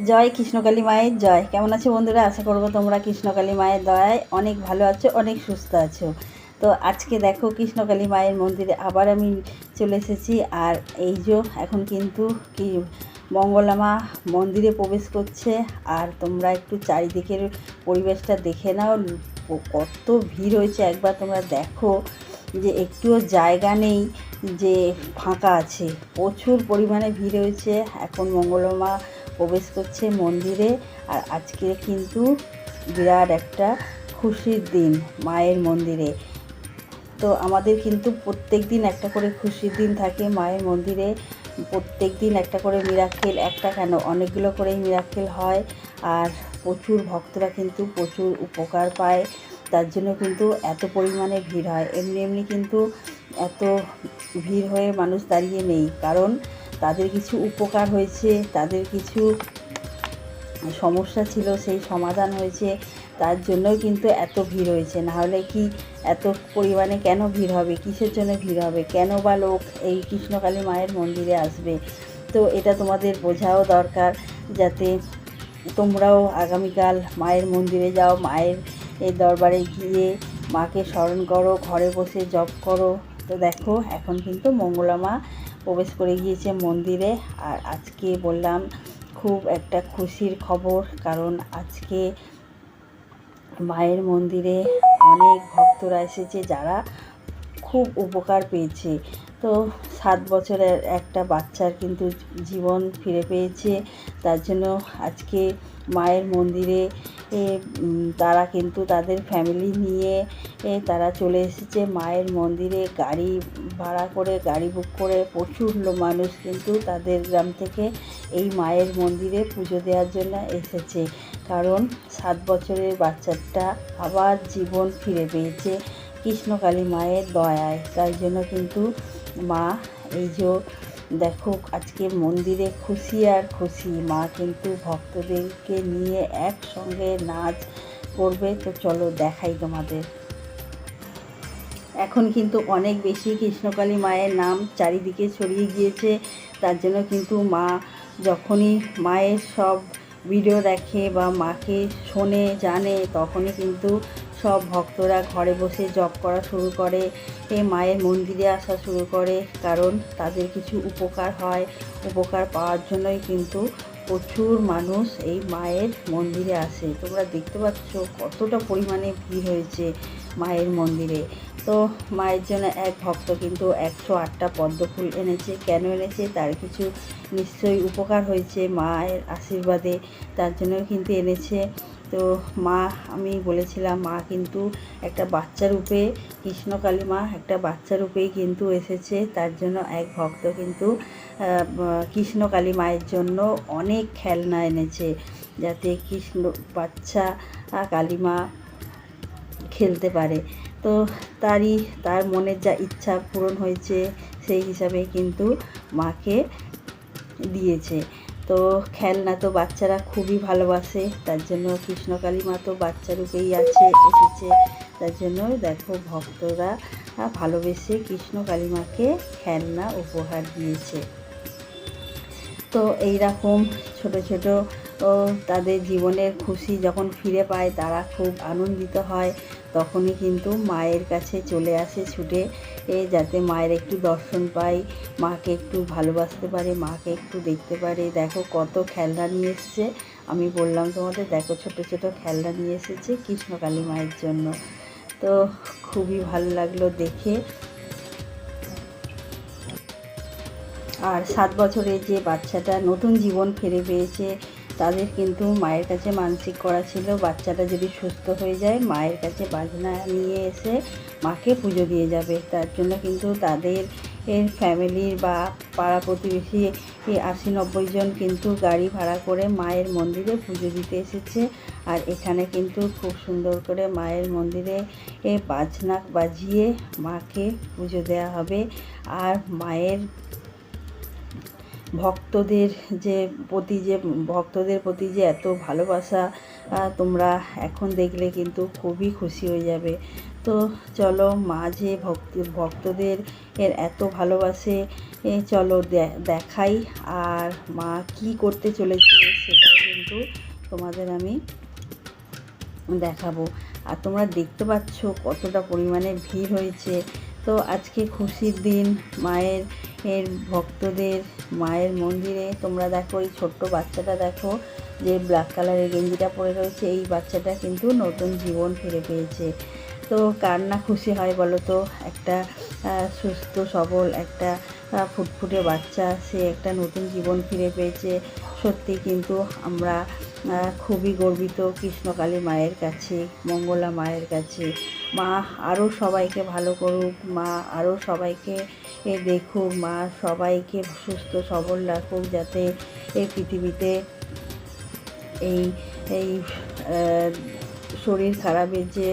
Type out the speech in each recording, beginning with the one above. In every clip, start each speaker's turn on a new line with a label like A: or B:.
A: জয় কৃষ্ণকালী মায়ের জয়। কেমন আছো বন্ধুরা? আশা করব তোমরা কৃষ্ণকালী মায়ের দয়ায় অনেক ভালো আছো, অনেক সুস্থ আছো। তো আজকে দেখো কৃষ্ণকালী মায়ের মন্দিরে আবার আমি চলে এসেছি। আর এই যে এখন কিন্তু কি মঙ্গলামা মন্দিরে প্রবেশ করছে। আর তোমরা একটু চারিদিকের পরিবেশটা দেখে নাও। কত ভিড় হয়েছে। একবার তোমরা দেখো যে একটুও জায়গা নেই যে ফাঁকা আছে। প্রচুর পরিমাণে ভিড় হয়েছে। এখন মঙ্গলমা প্রবেশ করছে মন্দিরে। আর আজকে কিন্তু বিরাট একটা খুশির দিন মায়ের মন্দিরে। তো আমাদের কিন্তু প্রত্যেক দিন একটা করে খুশির দিন থাকে মায়ের মন্দিরে। প্রত্যেক দিন একটা করে মিরাক্কেল একটা কেন, অনেকগুলো করেই মিরাক্কেল হয়। আর প্রচুর ভক্তরা কিন্তু প্রচুর উপকার পায়। তার জন্য কিন্তু এত পরিমাণে ভিড় হয়। এমনি এমনি কিন্তু এত ভিড় হয়ে মানুষ দাঁড়িয়ে নেই। কারণ তাদের কিছু উপকার হয়েছে, তাদের কিছু সমস্যা ছিল, সেই সমাধান হয়েছে। তার জন্যই কিন্তু এত ভিড় হয়েছে। নাহলে কি এত পরিমাণে কেন ভিড় হবে? কিসের জন্য ভিড় হবে? কেন বা লোক এই কৃষ্ণকালী মায়ের মন্দিরে আসবে? তো এটা তোমাদের বোঝাও দরকার যাতে তোমরাও আগামীকাল মায়ের মন্দিরে যাও, মায়ের এই দরবারে গিয়ে মাকে স্মরণ করো, ঘরে বসে জপ করো। তো দেখো, এখন কিন্তু মঙ্গলা মা প্রবেশ করে গিয়েছে মন্দিরে। আর আজকে বললাম, খুব একটা খুশির খবর, কারণ আজকে মায়ের মন্দিরে অনেক ভক্তরা এসেছে যারা খুব উপকার পেয়েছে। তো সাত বছরের একটা বাচ্চার কিন্তু জীবন ফিরে পেয়েছে। তার জন্য আজকে মায়ের মন্দিরে তারা কিন্তু তাদের ফ্যামিলি নিয়ে তারা চলে এসেছে মায়ের মন্দিরে। গাড়ি ভাড়া করে, গাড়ি বুক করে প্রচুর মানুষ কিন্তু তাদের গ্রাম থেকে এই মায়ের মন্দিরে পুজো দেওয়ার জন্য এসেছে। কারণ সাত বছরের বাচ্চাটা আবার জীবন ফিরে পেয়েছে কৃষ্ণকালী মায়ের দয়ায়। তাই জন্য কিন্তু মা এই যে দেখো, আজকে মন্দিরে খুশি আর খুশি। মা কিন্তু ভক্তদেরকে নিয়ে একসঙ্গে নাচ করবে। তো চলো দেখাই তোমাদের। এখন কিন্তু অনেক বেশি কৃষ্ণকালী মায়ের নাম চারিদিকে ছড়িয়ে গিয়েছে। তার জন্য কিন্তু মা যখনই মায়ের সব ভিডিও দেখে বা মাকে শোনে, জানে, তখনই কিন্তু সব ভক্তরা ঘরে বসে জপ করা শুরু করে। মায়ের মন্দিরে আসা শুরু করে, কারণ তাদের কিছু উপকার হয়। উপকার পাওয়ার জন্যই কিন্তু প্রচুর মানুষ এই মায়ের মন্দিরে আসে। তোমরা দেখতে পাচ্ছ কতটা পরিমাণে ভিড় হয়েছে মায়ের মন্দিরে। তো মায়ের জন্য এক ভক্ত কিন্তু একশো আটটা পদ্ম ফুল এনেছে। কেন এনেছে? তার কিছু নিশ্চয়ই উপকার হয়েছে মায়ের আশীর্বাদে। তার জন্য কিন্তু এনেছে। তো মা, আমি বলেছিলাম, মা কিন্তু একটা বাচ্চা রূপে, কৃষ্ণকালী মা একটা বাচ্চা রূপেই কিন্তু এসেছে। তার জন্য এক ভক্ত কিন্তু কৃষ্ণকালী মায়ের জন্য অনেক খেলনা এনেছে। যাতে কৃষ্ণ বাচ্চা কালীমা খেলতে পারে। তো তারই, তার মনের যা ইচ্ছা পূরণ হয়েছে, সেই হিসাবে কিন্তু মাকে দিয়েছে। তো খেলনা তো বাচ্চারা খুবই ভালোবাসে, তার জন্য কৃষ্ণকালী মা তো বাচ্চা রূপেই আছে, এসেছে। তার জন্য দেখো ভক্তরা ভালোবেসে কৃষ্ণ কালীমাকে খেলনা উপহার দিয়েছে। তো এই রকম ছোট ছোট তাদের জীবনের খুশি যখন ফিরে পায়, তারা খুব আনন্দিত হয়। তখনই কিন্তু মায়ের কাছে চলে আসে ছুটে, এ যাতে মায়ের একটু দর্শন পাই মাকে একটু ভালোবাসতে পারে, মাকে একটু দেখতে পারে। দেখো কত খেলনা নিয়ে এসছে। আমি বললাম তোমাদের, দেখো ছোট ছোট খেলনা নিয়ে এসেছে কৃষ্ণকালী মায়ের জন্য। তো খুবই ভালো লাগল দেখে। আর সাত বছরের যে বাচ্চাটা নতুন জীবন ফিরে পেয়েছে তাদের কিন্তু মায়ের কাছে মানসিক করা ছিল, বাচ্চাটা যদি সুস্থ হয়ে যায়, মায়ের কাছে বাজনা নিয়ে এসে মাকে পুজো দিয়ে যাবে। তার জন্য কিন্তু তাদের এর ফ্যামিলির বা পাড়া প্রতিবেশী আশি নব্বই জন কিন্তু গাড়ি ভাড়া করে মায়ের মন্দিরে পুজো দিতে এসেছে। আর এখানে কিন্তু খুব সুন্দর করে মায়ের মন্দিরে এ বাজনা বাজিয়ে মাকে পুজো দেওয়া হবে। আর মায়ের ভক্তদের যে প্রতি যে, ভক্তদের প্রতি যে এত ভালোবাসা তোমরা এখন দেখলে কিন্তু খুবই খুশি হয়ে যাবে। তো চলো মা যে ভক্তি, ভক্তদের এর এত ভালোবাসে চলো দেখাই আর মা কি করতে চলেছে সেটাও কিন্তু তোমাদের আমি দেখাবো। আর তোমরা দেখতে পাচ্ছ কতটা পরিমাণে ভিড় হয়েছে। তো আজকে খুশির দিন, মায়ের এর ভক্তদের মায়ের মন্দিরে, তোমরা দেখো এই ছোট্ট বাচ্চাটা দেখো যে ব্ল্যাক কালারের গেঞ্জিটা পরে রয়েছে, এই বাচ্চাটা কিন্তু নতুন জীবন ফিরে পেয়েছে। তো কার না খুশি হয় বলো তো? একটা সুস্থ, সবল, একটা ফুটফুটে বাচ্চা, সে একটা নতুন জীবন ফিরে পেয়েছে। সত্যি কিন্তু আমরা খুবই গর্বিত কৃষ্ণকালী মায়ের কাছে, মঙ্গলা মায়ের কাছে। মা আরও সবাইকে ভালো করুক, মা আরও সবাইকে দেখুক মা, সবাইকে সুস্থ সবল রাখুক যাতে এই পৃথিবীতে এই এই শরীর খারাপের যে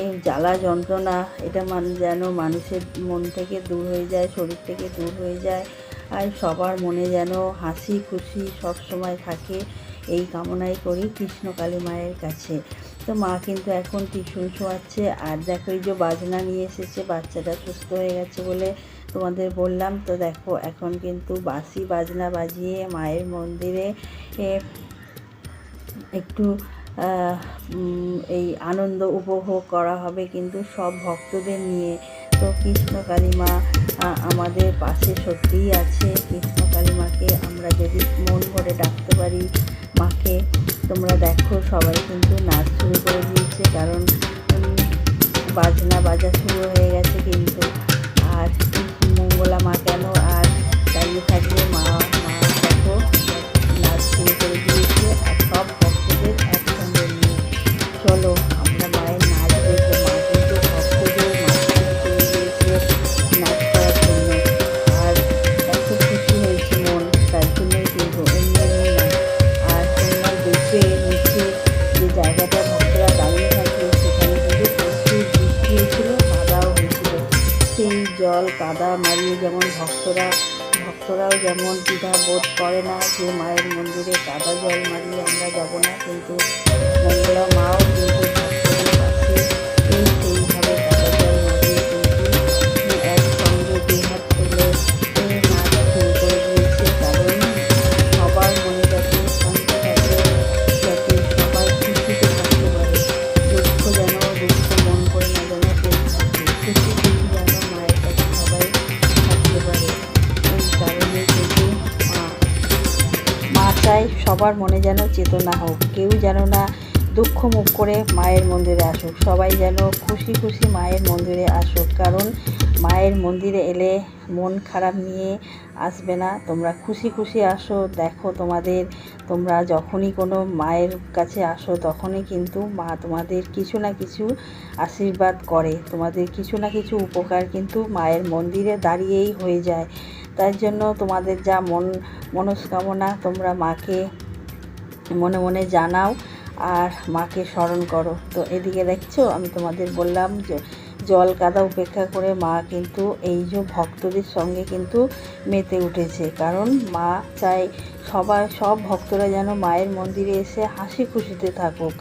A: এই জ্বালা যন্ত্রণা, এটা মান, যেন মানুষের মন থেকে দূর হয়ে যায়, শরীর থেকে দূর হয়ে যায়। আর সবার মনে যেন হাসি খুশি সব সময় থাকে, এই কামনাই করি কৃষ্ণকালী মায়ের কাছে। তো মা কিন্তু এখন টিউশন শোয়াচ্ছে, আর দেখো এই যে বাজনা নিয়ে এসেছে, বাচ্চাটা সুস্থ হয়ে গেছে বলে তোমাদের বললাম, তো দেখো এখন কিন্তু বাঁশি বাজনা বাজিয়ে মায়ের মন্দিরে একটু এই আনন্দ উপভোগ করা হবে কিন্তু সব ভক্তদের নিয়ে। তো কৃষ্ণ কালীমা আমাদের পাশে সত্যিই আছে। কৃষ্ণ কালীমাকে আমরা যদি মন ভরে ডাকতে পারি মাকে, তোমরা দেখো সবাই কিন্তু নাচ শুরু করে দিয়েছে, কারণ বাজনা বাজা শুরু হয়ে গেছে কিন্তু। আর মঙ্গলা মা কেন আর দাঁড়িয়ে থাকবে ভক্তরা, ভক্তরাও যেমন দ্বিধা বোধ করে না যে মায়ের মন্দিরে কাদা জল মারিয়ে আমরা যাব না, কিন্তু মঙ্গলা মাও কিন্তু যেন না দুঃখ মুখ করে মায়ের মন্দিরে আসুক। সবাই যেন খুশি খুশি মায়ের মন্দিরে আসুক। কারণ মায়ের মন্দিরে এলে মন খারাপ নিয়ে আসবে না। তোমরা খুশি খুশি আসো, দেখো তোমাদের, তোমরা যখনই কোনো মায়ের কাছে আসো তখনই কিন্তু মা তোমাদের কিছু না কিছু আশীর্বাদ করে। তোমাদের কিছু না কিছু উপকার কিন্তু মায়ের মন্দিরে দাঁড়িয়েই হয়ে যায়। তার জন্য তোমাদের যা মন, মনস্কামনা তোমরা মাকে মনে মনে জানাও আর মাকে স্মরণ করো। তো এদিকে দেখছ, আমি তোমাদের বললাম যে জল কাদা উপেক্ষা করে মা কিন্তু এই যে ভক্তদের সঙ্গে কিন্তু মেতে উঠেছে। কারণ মা চায় সবাই সব ভক্তরা যেন মায়ের মন্দিরে এসে হাসি খুশিতে থাকুক।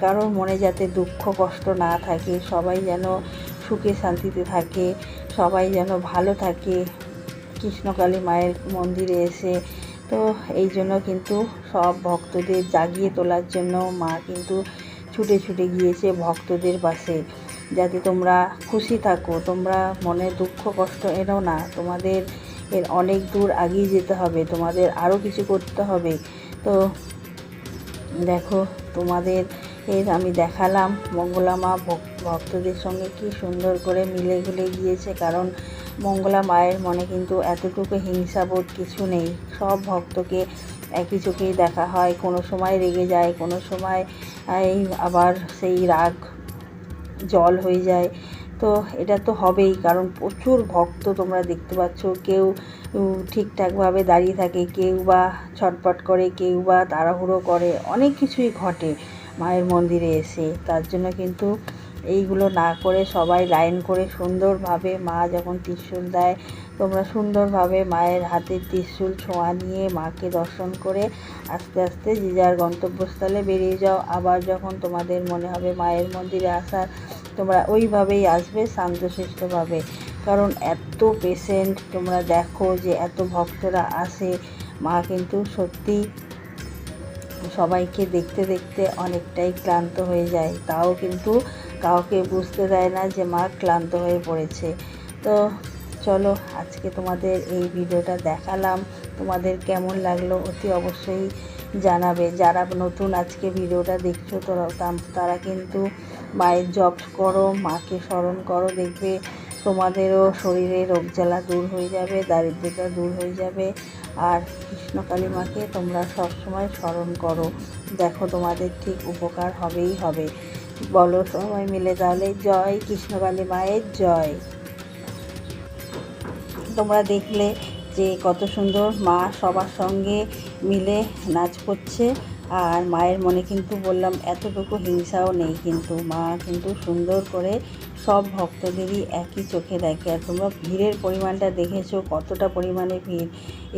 A: কারোর মনে যাতে দুঃখ, কষ্ট না থাকে, সবাই যেন সুখে, শান্তিতে থাকে, সবাই যেন ভালো থাকে। কৃষ্ণকালী মায়ের মন্দিরে এসে তো এই জন্য কিন্তু সব ভক্তদের জাগিয়ে তোলার জন্য মা কিন্তু ছুটে ছুটে গিয়েছে ভক্তদের পাশে। যাতে তোমরা খুশি থাকো, তোমরা মনে দুঃখ কষ্ট এনো না। তোমাদের এর অনেক দূর আগিয়ে যেতে হবে, তোমাদের আরও কিছু করতে হবে। তো দেখো তোমাদের এর আমি দেখালাম মঙ্গলা মা ভক্তদের সঙ্গে কি সুন্দর করে মিলে গিয়েছে। কারণ মঙ্গলা মায়ের মনে কিন্তু এতটুকু হিংসাবোধ কিছু নেই। সব ভক্তকে একই চোখেই দেখা হয়। কোনো সময় রেগে যায়, কোনো সময় আবার সেই রাগ, জল হয়ে যায়। তো এটা তো হবেই, কারণ প্রচুর ভক্ত তোমরা দেখতে পাচ্ছ। কেউ ঠিকঠাকভাবে দাঁড়িয়ে থাকে, কেউ বা ছটপট করে, কেউ বা তাড়াহুড়ো করে। অনেক কিছুই ঘটে মায়ের মন্দিরে এসে। তার জন্য কিন্তু এইগুলো না করে সবাই লাইন করে সুন্দরভাবে মা যখন ত্রিশূল দেয়, তোমরা সুন্দরভাবে মায়ের হাতে ত্রিশূল ছোঁয়া নিয়ে মাকে দর্শন করে আস্তে আস্তে যে যার গন্তব্যস্থলে বেরিয়ে যাও। আবার যখন তোমাদের মনে হবে মায়ের মন্দিরে আসার, তোমরা ওইভাবেই আসবে শান্তশিষ্টভাবে। কারণ এত পেশেন্ট তোমরা দেখো যে এত ভক্তরা আসে, মা কিন্তু সত্যি সবাইকে দেখতে দেখতে অনেকটাই ক্লান্ত হয়ে যায়। তাও কিন্তু কাউকে বুঝতে দেয় না যে মা ক্লান্ত হয়ে পড়েছে। তো চলো, আজকে তোমাদের এই ভিডিওটা দেখালাম। তোমাদের কেমন লাগল অতি অবশ্যই জানাবে। যারা নতুন আজকে ভিডিওটা দেখছ, তোরা তারা কিন্তু মায়ের জপ করো, মাকে স্মরণ করো, দেখবে তোমাদেরও শরীরে রোগ জ্বালা দূর হয়ে যাবে, দারিদ্রতা দূর হয়ে যাবে। আর কৃষ্ণকালী মাকে তোমরা সবসময় স্মরণ করো। দেখো তোমাদের ঠিক উপকার হবেই হবে। বলো সবাই মিলে তাহলে, জয় কৃষ্ণকালী মায়ের জয়। তোমরা দেখলে যে কত সুন্দর মা সবার সঙ্গে মিলে নাচ করছে, আর মায়ের মনে কিন্তু বললাম, এতটুকু হিংসাও নেই কিন্তু, মা কিন্তু সুন্দর করে সব ভক্তদেরই একই চোখে দেখে। আর তোমরা ভিড়ের পরিমাণটা দেখেছ, কতটা পরিমাণে ভিড়।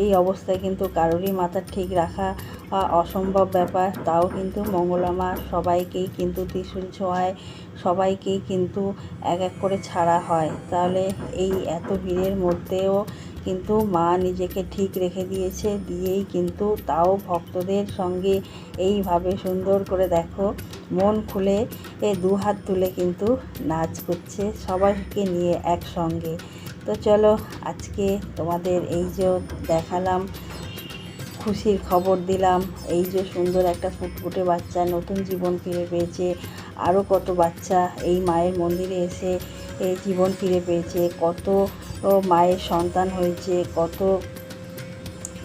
A: এই অবস্থায় কিন্তু কারোরই মাথা ঠিক রাখা অসম্ভব ব্যাপার। তাও কিন্তু মঙ্গলা মা সবাইকেই কিন্তু ত্রিশূল ছোঁয়ায়, সবাইকেই কিন্তু এক এক করে ছাড়া হয়। তাহলে এই এত ভিড়ের মধ্যেও কিন্তু মা নিজেকে ঠিক রেখে দিয়েছে। দিয়েই কিন্তু তাও ভক্তদের সঙ্গে এইভাবে সুন্দর করে দেখো, মন খুলে এ দু হাত তুলে কিন্তু নাচ করছে সবাইকে নিয়ে একসঙ্গে। তো চলো, আজকে তোমাদের এই যে দেখালাম, খুশির খবর দিলাম, এই যে সুন্দর একটা ফুটফুটে বাচ্চা নতুন জীবন ফিরে পেয়েছে আরও কত বাচ্চা এই মায়ের মন্দিরে এসে এই জীবন ফিরে পেয়েছে, কত মায়ের সন্তান হয়েছে, কত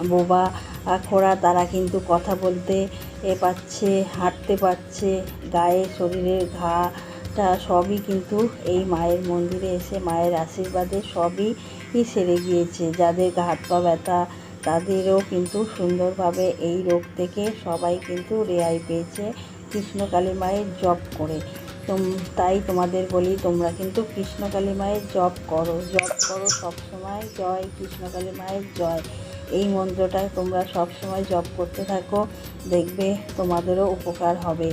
A: বোবা খোড়া, তারা কিন্তু কথা বলতে এ পাচ্ছে, হাঁটতে পারছে, গায়ে শরীরের ঘাটা সবই কিন্তু এই মায়ের মন্দিরে এসে মায়ের আশীর্বাদে সবই সেরে গিয়েছে। যাদের হাত পা ব্যথা, তাদেরও কিন্তু সুন্দরভাবে এই রোগ থেকে সবাই কিন্তু রেহাই পেয়েছে। কৃষ্ণকালী মায়ের জপ করে। তাই তোমাদের বলি, তোমরা কিন্তু কৃষ্ণকালী মায়ের জপ করো। জপ করো সবসময় জয় কৃষ্ণকালী মায়ের জয়। এই মন্ত্রটা তোমরা সবসময় জপ করতে থাকো, দেখবে তোমাদেরও উপকার হবে।